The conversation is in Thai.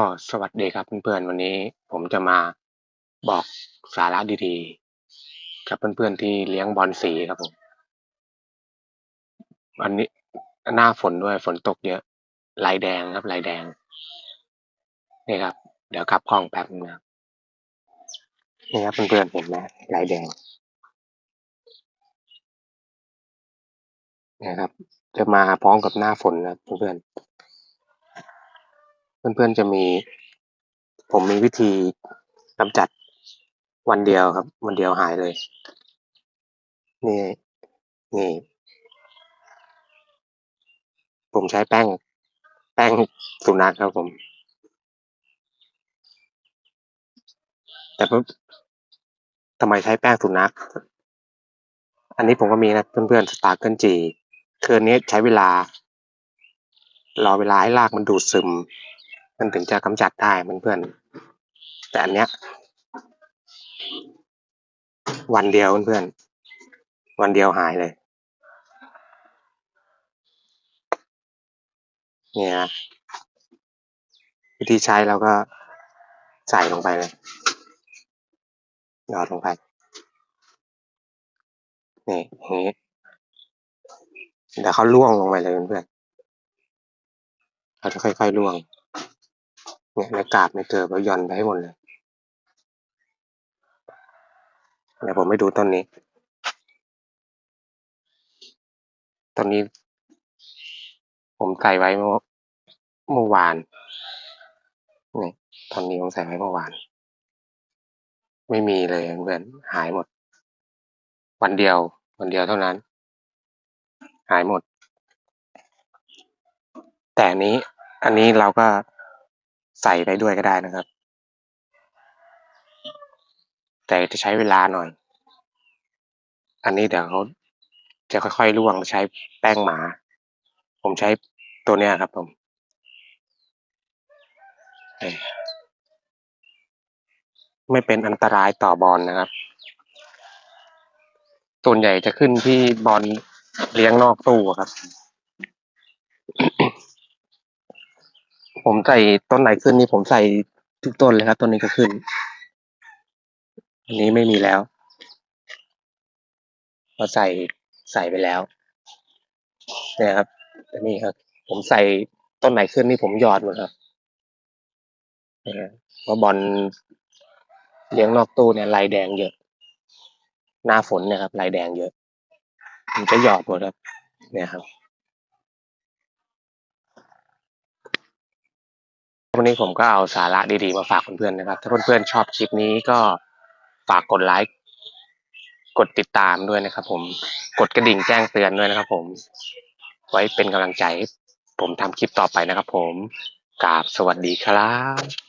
ก็สวัสดีครับเพื่อนๆวันนี้ผมจะมาบอกสาระดีๆกับเพื่อนๆที่เลี้ยงบอลสีครับผมวันนี้หน้าฝนด้วยฝนตกเยอะลายแดงครับลายแดงนี่ครับ เดี๋ยวกลับกล้องแป๊บนึงนะครับนี่ครับเพื่อนๆเห็นไหมลายแดงนะครับ จะมาพร้อมกับหน้าฝนนะเพื่อนๆ เพื่อนๆจะมี ผมมีวิธีกำจัดวันเดียวครับ วันเดียวหายเลย นี่ นี่ ผมใช้แป้ง แป้งสุนัขครับผม แต่ทำไมใช้แป้งสุนัข อันนี้ผมก็มีนะเพื่อนๆสตาร์เกิลจีคืนนี้ใช้เวลา รอเวลาให้รากมันดูดซึม มันถึงจะกำจัดได้เพื่อนๆแต่อันเนี้ย วันเดียวเพื่อนๆวันเดียวหายเลยเนี่ยนะวิธีใช้เราก็ใส่ลงไปเลยหยอดลงไปนี่อย่างนี้เดี๋ยวเขาล่วงลงไปเลยเพื่อนเขาจะค่อยๆล่วง เนี่ยในกาบในเกลือเราย่อนไปให้หมดเลยเดี๋ยวผมไม่ดูต้นนี้ต้นนี้ ผมใส่ไว้เมื่อเมื่อวานนี่ตอนนี้ผมใส่ไว้เมื่อวาน ไม่มีเลยเพื่อนหายหมด วันเดียว วันเดียวเท่านั้น หายหมด แต่อันนี้ อันนี้เราก็ ใส่ไปด้วยก็ได้นะครับ แต่จะใช้เวลาหน่อย อันนี้เดี๋ยวเขาจะค่อยๆร่วงใช้แป้งหมา ผมใช้ตัวเนี้ยครับผมไม่เป็นอันตรายต่อบอลนะครับ ส่วนใหญ่จะขึ้นที่บอลเลี้ยงนอกตู้ครับ ผมใส่ต้นไหนขึ้นนี่ผมใส่ทุกต้นเลยครับต้นนี้ก็ขึ้น อันนี้ไม่มีแล้วเราใส่ใส่ไปแล้วเนี่ยครับอันนี้ครับ ผมใส่ต้นไหนขึ้นนี่ผมหยอดหมดครับนะเพราะบอลเลี้ยงนอกตู้เนี่ยลายแดงเยอะ หน้าฝนเนี่ยครับลายแดงเยอะผมจะหยอดหมดครับ เนี่ยครับ วันนี้ผมก็เอาสาระดีๆมาฝากเพื่อนๆนะครับ ถ้าเพื่อนๆชอบคลิปนี้ก็ฝากกดไลค์กดติดตามด้วยนะครับ ผมกดกระดิ่งแจ้งเตือนด้วยนะครับ ผม ไว้เป็นกำลังใจ ผมทำคลิปต่อไปนะครับ ผมกราบสวัสดีครับ